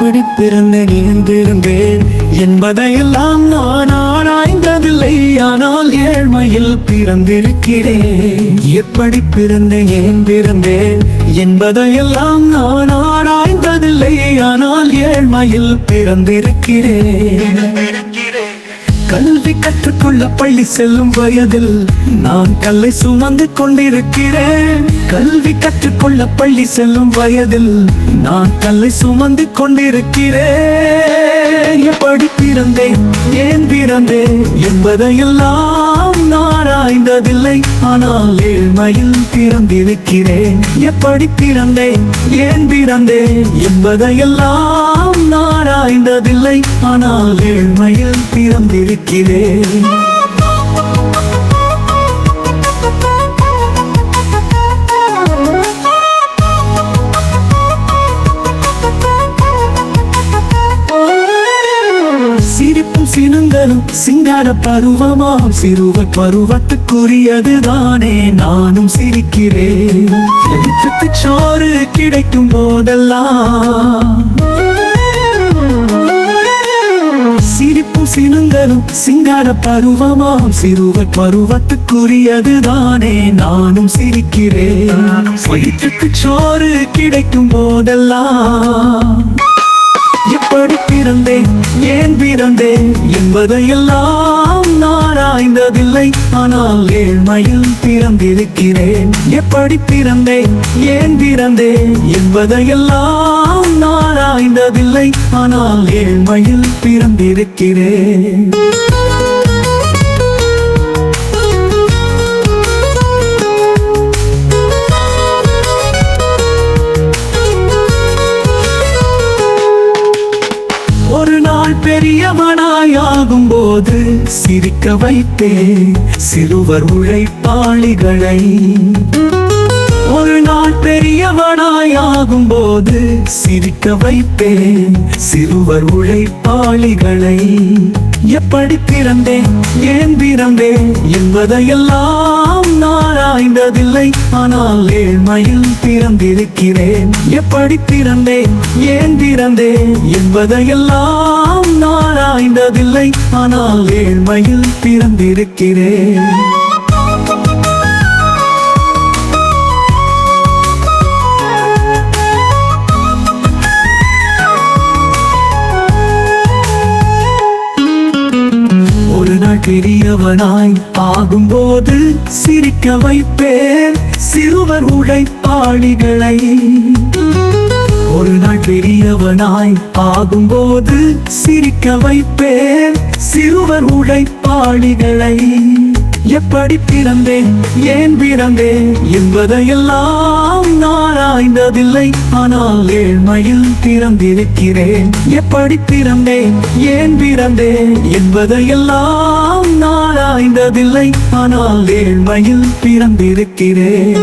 பிறந்தேன் நீந்திருந்தேன். என்பதையெல்லாம் நான் ஆராய்ந்ததில்லை. ஆனால் ஏழ்மையில் பிறந்திருக்கிறேன். எப்படி பிறந்து ஏன் என்பதையெல்லாம் நான் ஆராய்ந்ததில்லை. ஆனால் ஏழ்மையில் பிறந்திருக்கிறேன். கல்வி கற்றுக்கொள்ள பள்ளி செல்லும் வயதில் நான் கல்லை சுமந்து கொண்டிருக்கிறேன். கல்வி கற்றுக்கொள்ள பள்ளி செல்லும் வயதில் நான் கல்லை சுமந்து கொண்டிருக்கிறேன். எப்படி பிறந்தேன்? ஏன் பிறந்தேன்? என்பதையெல்லாம் ஆராய்ந்ததில்லை ஆனால் ஏழ்மையில் பிறந்திருக்கிறேன் எப்படி பிறந்தேன் ஏன் பிறந்தேன் என்பதையெல்லாம் ஆராய்ந்ததில்லை ஆனால் ஏழ்மையில் பிறந்திருக்கிறேன் சினுங்களும் சிங்கார பருவமாம். சிறுவ பருவத்துக்குரியதுதானே நானும் சிரிக்கிறேன். சோறு கிடைக்கும் போதெல்லாம். சிரிப்பும் சினுங்களும் சிங்கார பருவமாம். சிறுவ பருவத்துக்குரியதுதானே நானும் சிரிக்கிறேன். சோறு கிடைக்கும் போதெல்லாம். ஏன் பிறந்தேன் என்பதையெல்லாம் நான் ஆய்ந்ததில்லை. ஆனால் ஏழ்மையில் பிறந்திருக்கிறேன். எப்படி பிறந்தேன்? ஏன் பிறந்தேன்? என்பதையெல்லாம் நான் ஆய்ந்ததில்லை. ஆனால் ஏழ்மையில் பிறந்திருக்கிறேன். பெரியவனாயாகும் போது சிரிக்க வைத்தே சிறுவர் உழைப்பாளிகளை. ஒரு நாள் பெரியவனாயாகும் போது சிரிக்க வைப்பேன் சிறுவர் உழைப்பாளிகளை. எப்படி பிறந்தேன் ஏன் பிறந்தேன் என்பதையெல்லாம் நான் ஆய்ந்ததில்லை ஆனால் ஏழ்மையில் பிறந்திருக்கிறேன். எப்படி பிறந்தேன் ஏன் பிறந்தேன் என்பதையெல்லாம் நான் ஆய்ந்ததில்லை ஆனால் ஏழ்மையில் பிறந்திருக்கிறேன். ஒரு நாள் பெரியவனாய் ஆகும்போது சிரிக்க வைப்பேன் சிறுவர் உழைப்பாளிகளை. ஒரு நாள் பெரியவனாய் ஆகும்போது சிரிக்க வைப்பேன். சிறுவர் உழைப்பாளிகளை எப்படி பிறந்தேன் ஏன் பிறந்தேன் என்பதையெல்லாம் நான் ஆய்ந்ததில்லை ஆனால் ஏழ்மையில் பிறந்திருக்கிறேன். எப்படி பிறந்தேன் ஏன் பிறந்தேன் என்பதையெல்லாம் நான் ஆய்ந்ததில்லை ஆனால் ஏழ்மையில் பிறந்திருக்கிறேன்.